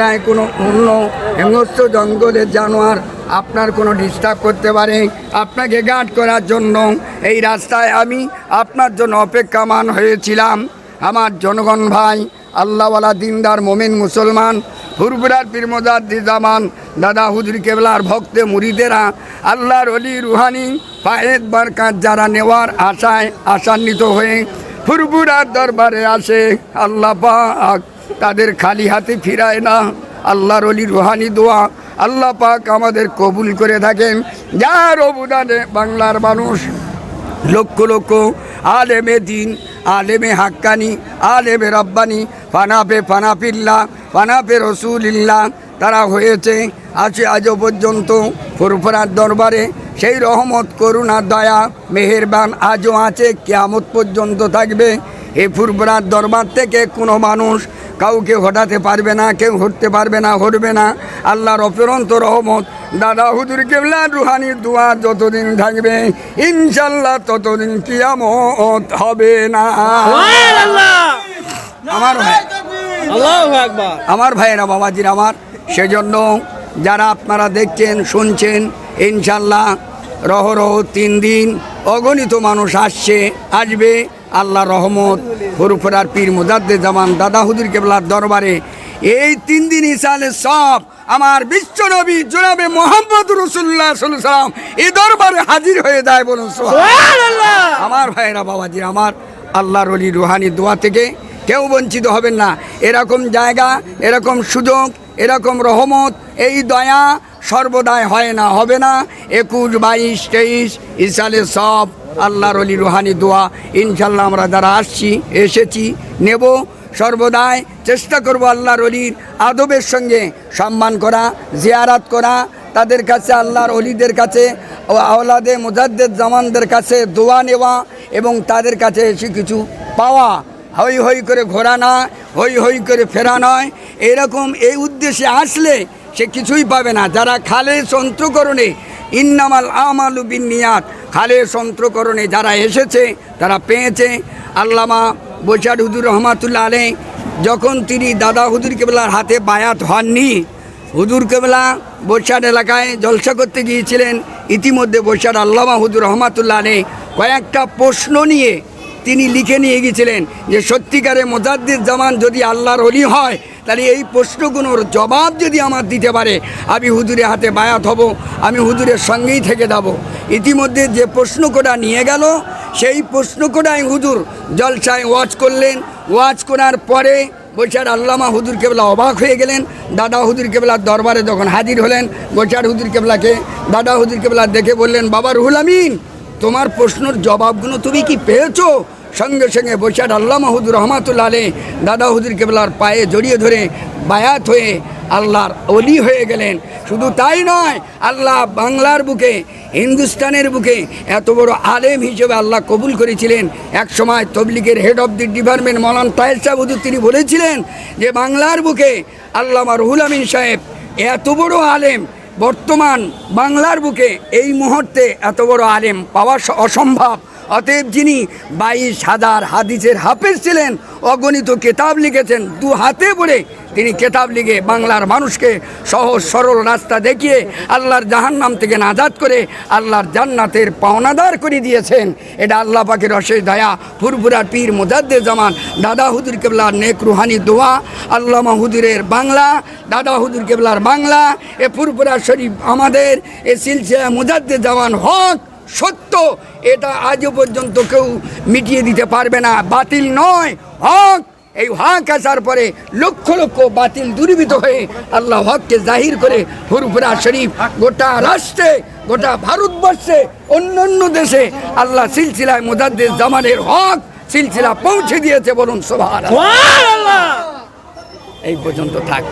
হয় কোনো অন্য হিংস্র জঙ্গলের জানোয়ার আপনার কোনো ডিস্টার্ব করতে পারে। আপনাকে গার্ড করার জন্য এই রাস্তায় আমি আপনার জন্য অপেক্ষামান হয়েছিলাম। আমার জনগণ ভাই, আল্লাহওয়ালা দিনদার মোমিন মুসলমান হুরপুরার পীরমজাদ্দি জামান দাদা হুজুর কেবলার ভক্তে মুরিদেরা, আল্লাহর অলি রুহানি, ফায়েদ বারকাত যারা নেওয়ার আশায় আশান্বিত হয়ে ফুরফুরার দরবারে আসে। আল্লাহ পাক তাদের খালি হাতে ফিরায় না। আল্লাহর অলি রুহানি দোয়া। আল্লাহ পাক আমাদের কবুল করে থাকেন। যার অবদানে বাংলার মানুষ লক্ষ লক্ষ আলেমে দিন, আলেমে হাক্কানি, আলেমে রব্বানি ফানাপে ফানাফিল্লা ফানাপে রসুলিল্লাহ তারা হয়েছে। আছে আজও পর্যন্ত ফুরফুরার দরবারে। সেই রহমত করুণা দয়া, মেহেরবান আজও আছে, কেয়ামত পর্যন্ত থাকবে। এই ফুরফুরার দরবার থেকে কোনো মানুষ কাউকে হটাতে পারবে না কেউ হটতে পারবে না হটবে না। আল্লাহর অপরন্ত রহমত। দাদা হুজুর কেবলা রুহানির দোয়া যতদিন থাকবে ইনশাল্লাহ ততদিন কিয়ামত হবে না। আমার ভাই আমার ভাইয়েরা বাবাজির আমার সেজন্য যারা আপনারা দেখছেন শুনছেন ইনশাল্লাহ রহ রহ তিন দিন অগণিত মানুষ আসছে আসবে। আল্লাহ রহমত ফুরফুরার পীর মুজাদ্দে জামান দাদা হুদুর কেবলার দরবারে। এই তিন দিন ইসালে সব আমার বিশ্ব বিশ্বনবী জনাবে মোহাম্মদ রসুল্লাহ সাল্লাম এই দরবারে হাজির হয়ে যায় বলুন। আমার ভাইয়েরা বাবাজি আমার আল্লাহর অলি রুহানি দোয়া থেকে কেউ বঞ্চিত হবেন না। এরকম জায়গা এরকম সুযোগ এরকম রহমত এই দয়া সর্বদাই হয় না হবে না। একুশ বাইশ তেইশ ইসালে সব আল্লাহর অলি রুহানি দোয়া ইনশাল্লাহ আমরা যারা আসছি, এসেছি, নেব, সর্বদাই চেষ্টা করব আল্লাহর অলির আদবের সঙ্গে সম্মান করা, জিয়ারাত করা, তাদের কাছে, আল্লাহর অলিদের কাছে আওলাদে মুজাদ্দের জামানদের কাছে দোয়া নেওয়া এবং তাদের কাছে এসে কিছু পাওয়া। হই হই করে ঘোরা না হই হই করে ফেরা নয়। এরকম এই উদ্দেশ্যে আসলে সে কিছুই পাবে না। যারা খালে সন্ত্রকরণে ইন্নামাল আমালু বিনিয়াত খালে সন্ত্রকরণে যারা এসেছে, তারা পেয়েছে। আল্লামা বৈশার হুদুর রহমাতুল্লাহ আলে যখন তিনি দাদা হুদুর কেবলার হাতে বায়াত হননি, হুজুর কেবলা বৈশার এলাকায় জলসা করতে গিয়েছিলেন। ইতিমধ্যে বৈশার আল্লামা হুজুর রহমাতুল্লাহ আলী কয়েকটা প্রশ্ন নিয়ে তিনি লিখে নিয়ে গিয়েছিলেন যে, সত্যিকারে মোজাদ্দিদ জামান যদি আল্লাহর অলি হয়, তাহলে এই প্রশ্নগুলোর জবাব যদি আমার দিতে পারে, আমি হুজুরের হাতে বায়াত হব, আমি হুজুরের সঙ্গেই থেকে যাব। ইতিমধ্যে যে প্রশ্ন কোটা নিয়ে গেল, সেই প্রশ্ন কোটায় হুজুর জলসায় ওয়াজ করলেন। ওয়াজ করার পরে বৈশার আল্লামা হুজুর কেবলা অবাক হয়ে গেলেন। দাদা হুজুর কেবলার দরবারে যখন হাজির হলেন বৈশার হুজুর কেবলাকে দাদা হুজুর কেবলা দেখে বললেন, বাবা রুহুল আমিন, তোমার প্রশ্নর জবাবগুলো তুমি কি পেয়েছ? সঙ্গে সঙ্গে বৈশার আল্লাহ হুজুর রহমাতুল্লা আলে দাদা হুজুর কেবলার পায়ে জড়িয়ে ধরে বায়াত হয়ে আল্লাহর অলি হয়ে গেলেন। শুধু তাই নয়, আল্লাহ বাংলার বুকে, হিন্দুস্তানের বুকে এত বড় আলেম হিসেবে আল্লাহ কবুল করেছিলেন। এক সময় তবলিগের head of the department মলান Taher সাহেব হুজুর তিনি বলেছিলেন যে, বাংলার বুকে আল্লামা রুহুল আমিন সাহেব এত বড় আলেম, বর্তমান বাংলার বুকে এই মুহূর্তে এত বড় আলেম পাওয়া অসম্ভব। অতএব যিনি বাইশ হাজার হাদিসের হাফেজ ছিলেন, অগণিত কেতাব লিখেছেন, দু হাতে পড়ে তিনি কেতাব লিখে বাংলার মানুষকে সহজ সরল রাস্তা দেখিয়ে আল্লাহর জাহান্নাম থেকে নাজাদ করে আল্লাহর জান্নাতের পাওনাদার করে দিয়েছেন। এটা আল্লাহ পাকের অশেষ দয়া, ফুরফুরা পীর মোজাদ্দে জামান, দাদা হুদুর কেবলার নেক রুহানি দোয়া, আল্লামা হুদুরের বাংলা, দাদা হুদুর কেবলার বাংলা, এ ফুরফুরা শরীফ আমাদের, এ সিলসিলা মুজাদ্দে জামান হক। সত্য এটা আজও পর্যন্ত কেউ মিটিয়ে দিতে পারবে না। বাতিল নয় হক এই হক আসার পরে লক্ষ লক্ষ বাতিল দূরীভূত হয়ে আল্লাহ হককে জাহির করে ফুরফুরা শরীফ গোটা রাষ্ট্রে গোটা ভারতবর্ষে অন্য অন্য দেশে আল্লাহ সিলসিলায় মুজাদ্দের জামানের হক সিলসিলা পৌঁছে দিয়েছে বলুন সুবহানাল্লাহ। এই পর্যন্ত থাক।